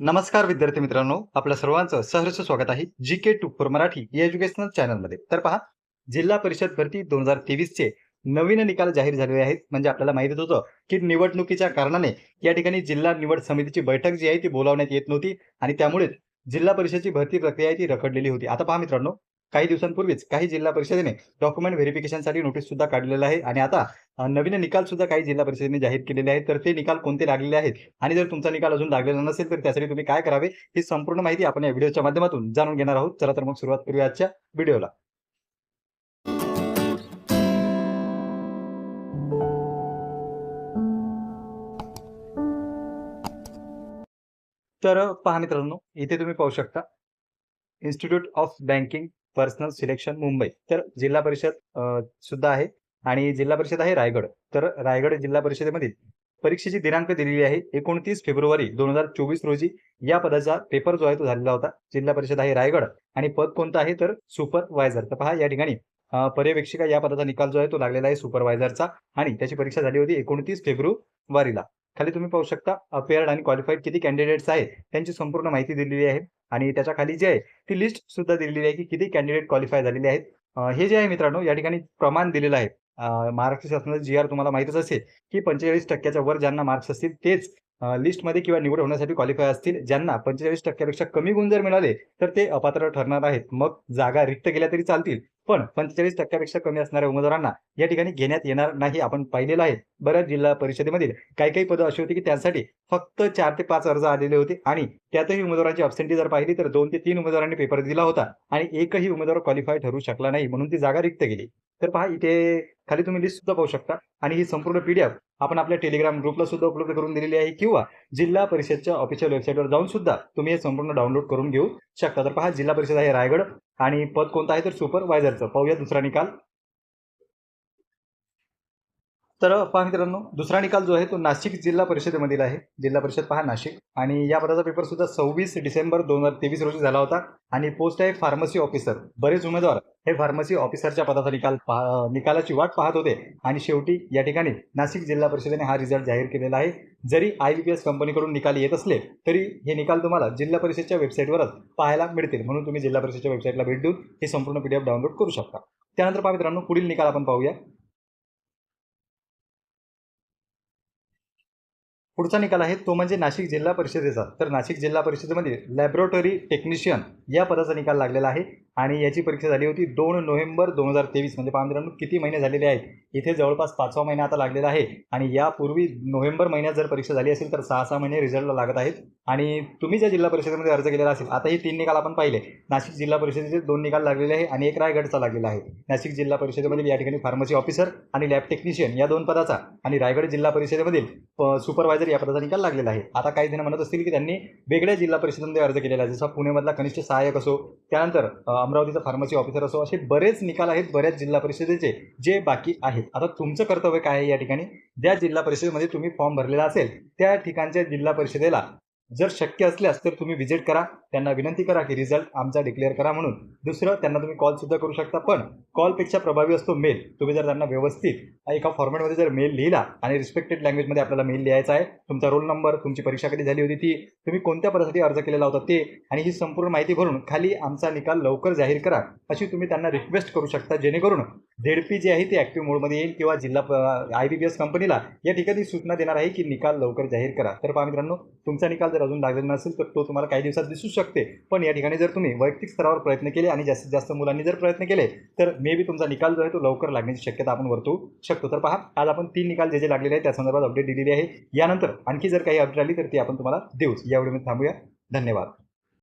नमस्कार विद्यार्थी मित्रांनो आपल्या सर्वांचं सहर्ष स्वागत आहे G K two four Marathi या एज्युकेशनल चॅनलमध्ये तर पहा जिल्हा परिषद भरती दोन हजार तेवीसचे नवीन निकाल जाहीर झालेले आहेत. म्हणजे आपल्याला माहितीच होतं की निवडणुकीच्या कारणाने या ठिकाणी जिल्हा निवड समितीची बैठक जी आहे ती बोलावण्यात येत नव्हती आणि त्यामुळेच जिल्हा परिषदची भरती प्रक्रिया आहे ती रखडलेली होती. आता पहा मित्रांनो काही दिवसांपूर्वीच काही जिल्हा परिषदेने डॉक्युमेंट व्हेरिफिकेशनसाठी नोटीस सुद्धा काढलेलं आहे. आणि आता नवीन निकाल सुद्धा काही जिल्हा परिषदेने जाहीर केलेले आहेत. तर ते निकाल कोणते लागलेले आहेत? आणि जर तुमचा निकाल अजून लागलेला नसेल तर त्यासाठी तुम्ही काय करावे? ही संपूर्ण माहिती आपण या व्हिडिओच्या माध्यमातून जाणून घेणार आहोत. चला तर मग सुरुवात करूया आजच्या व्हिडिओला. तर पहा मित्रांनो इथे तुम्ही पाहू शकता. Institute of banking personnel selection Mumbai तर जिल्हा परिषद सुद्धा आहे. आणि जिल्हा परिषद आहे रायगड. तर रायगड जिल्हा परिषदेमधील परीक्षेची दिनांक दिलेली आहे एकोणतीस फेब्रुवारी दोन हजार चोवीस रोजी. या पदाचा पेपर जो आहे तो झालेला होता. जिल्हा परिषद आहे रायगड आणि पद कोणतं आहे तर सुपरवायझर तर पहा या ठिकाणी पर्यवेक्षिका या पदाचा निकाल जो आहे तो लागलेला आहे सुपरवायझरचा आणि त्याची परीक्षा झाली होती एकोणतीस फेब्रुवारीला. खाली तुम्ही पाहू शकता अपेअर्ड आणि क्वालिफाईड किती कॅन्डिडेट्स आहेत त्यांची संपूर्ण माहिती दिलेली आहे. आणि त्याच्याखाली जे आहे ती लिस्ट सुद्धा दिलेली आहे की किती कॅन्डिडेट क्वालिफाय झालेले आहेत. हे जे आहे मित्रांनो या ठिकाणी प्रमाण दिलेलं आहे. महाराष्ट्र शासनाचं जी आर तुम्हाला माहितच असेल की पंचेचाळीस टक्क्याच्या वर ज्यांना मार्क्स असतील तेच लिस्टमध्ये किंवा निवड होण्यासाठी क्वालिफाय असतील ज्यांना पंचेचाळीस टक्क्यापेक्षा कमी गुण जर मिळाले तर ते अपात्र ठरणार आहेत. मग जागा रिक्त केल्या तरी चालतील पण पंचेचाळीस टक्क्यापेक्षा कमी असणाऱ्या उमेदवारांना या ठिकाणी घेण्यात येणार नाही आपण पाहिलेलं आहे. बऱ्याच जिल्हा परिषदेमधील काही काही पदं अशी होती की त्यांसाठी फक्त चार ते पाच अर्ज आलेले होते आणि त्यातही उमेदवारांची अब्सेंटी जर पाहिली तर दोन ते तीन उमेदवारांनी पेपर दिला होता आणि एकही उमेदवार क्वालिफाय ठरू शकला नाही म्हणून ती जागा रिक्त गेली तर पहा इथे खाली तुम्ही लिस्ट सुद्धा पाहू शकता आणि ही संपूर्ण पीडीएफ आपण आपल्या टेलिग्राम ग्रुपला सुद्धा उपलब्ध करून दिलेली आहे. किंवा जिल्हा परिषदच्या ऑफिशियल वेबसाईटवर जाऊन सुद्धा तुम्ही हे संपूर्ण डाउनलोड करून घेऊ शकता. तर पहा जिल्हा परिषद आहे रायगड आणि पद कोणतं आहे? तर सुपरवायझरचं पाहूया दुसरा निकाल. तर पहा मित्रांनो दुसरा निकाल जो आहे तो नाशिक जिल्हा परिषदेमधील आहे. जिल्हा परिषद पहा नाशिक. आणि या पदाचा पेपर सुद्धा सव्वीस डिसेंबर दोन हजार तेवीस रोजी झाला होता. आणि पोस्ट आहे फार्मसी ऑफिसर बरेच उमेदवार हे फार्मसी ऑफिसरच्या पदाचा निकाल निकालाची वाट पाहत होते. आणि शेवटी या ठिकाणी नाशिक जिल्हा परिषदेने हा रिझल्ट जाहीर केलेला आहे. जरी आय बी पी एस कंपनीकडून निकाल येत असले तरी हे निकाल तुम्हाला जिल्हा परिषदच्या वेबसाईटवरच पाहायला मिळतील. म्हणून तुम्ही जिल्हा परिषदच्या वेबसाईटला भेट देऊन हे संपूर्ण पीडीएफ डाउनलोड करू शकता. त्यानंतर पहा मित्रांनो पुढील निकाल आपण पाहूया. पुढचा निकाल आहे तो म्हणजे नाशिक जिल्हा परिषदेचा. तर नाशिक जिल्हा परिषदेमध्ये लॅबोरेटरी टेक्निशियन या पदाचा निकाल लागलेला आहे. आणि याची परीक्षा झाली होती दोन नोव्हेंबर दोन हजार तेवीस म्हणजे पहा मित्रांनो किती महिने झालेले आहेत? इथे जवळपास पाचवा महिना आता लागलेला आहे. आणि यापूर्वी नोव्हेंबर महिन्यात जर परीक्षा झाली असेल तर सहा सहा महिने रिझल्टला लागत आहेत. आणि तुम्ही ज्या जिल्हा परिषदेमध्ये अर्ज केलेला असेल आता हे तीन निकाल आपण पाहिले. नाशिक जिल्हा परिषदेचे दोन निकाल लागलेले आहे आणि एक रायगडचा लागलेला आहे. नाशिक जिल्हा परिषदेमधील या ठिकाणी फार्मसी ऑफिसर आणि लॅब टेक्निशियन या दोन पदाचा आणि रायगड जिल्हा परिषदेमधील सुपरवायझर या पदाचा निकाल लागलेला आहे. आता काही जण म्हणत असतील की त्यांनी वेगळ्या जिल्हा परिषदेमध्ये अर्ज केलेला आहे. जसा पुण्यामधला कनिष्ठ सहाय्यक असो त्यानंतर अमरावतीचा फार्मसी ऑफिसर असो असे बरेच निकाल आहेत बऱ्याच जिल्हा परिषदेचे जे बाकी आहेत. आता तुमचं कर्तव्य काय आहे या ठिकाणी? ज्या जिल्हा परिषदेमध्ये तुम्ही फॉर्म भरलेला असेल त्या ठिकाणच्या जिल्हा परिषदेला जर शक्य असल्यास तर तुम्ही व्हिजिट करा. त्यांना विनंती करा की रिझल्ट आमचा डिक्लेअर करा म्हणून. दुसरं त्यांना तुम्ही कॉल सुद्धा करू शकता. पण कॉलपेक्षा प्रभावी असतो मेल तुम्ही जर त्यांना व्यवस्थित एका फॉर्मॅटमध्ये जर मेल लिहिला आणि रिस्पेक्टेड लँग्वेजमध्ये आपल्याला मेल लिहायचा आहे तुमचा रोल नंबर तुमची परीक्षा कधी झाली होती ती तुम्ही कोणत्या पदासाठी अर्ज केलेला होता ते आणि ही संपूर्ण माहिती भरून खाली आमचा निकाल लवकर जाहीर करा. अशी तुम्ही त्यांना रिक्वेस्ट करू शकता. जेणेकरून झेडपी जी आहे ती ॲक्टिव्ह मोडमध्ये येईल किंवा जिल्हा आय बी बी एस कंपनीला या ठिकाणी सूचना देणार आहे की निकाल लवकर जाहीर करा. तर पहा मित्रांनो तुमचा निकाल जर अजून लागलेला नसेल तर तो तुम्हाला काही दिवसात दिसू शकते. पण या ठिकाणी जर तुम्ही वैयक्तिक स्तरावर प्रयत्न केले आणि जास्तीत जास्त मुलांनी जर प्रयत्न केले तर मे बी तुमचा निकाल जो आहे तो लवकर लागण्याची शक्यता आपण वर्तवू शकतो. तर पहा आज आपण तीन निकाल जे जे लागलेले आहेत त्या संदर्भात अपडेट दिलेली आहे. यानंतर आणखी जर काही अपडेट आली तर ती आपण तुम्हाला देऊच. या व्हिडिओमध्ये थांबूया. धन्यवाद.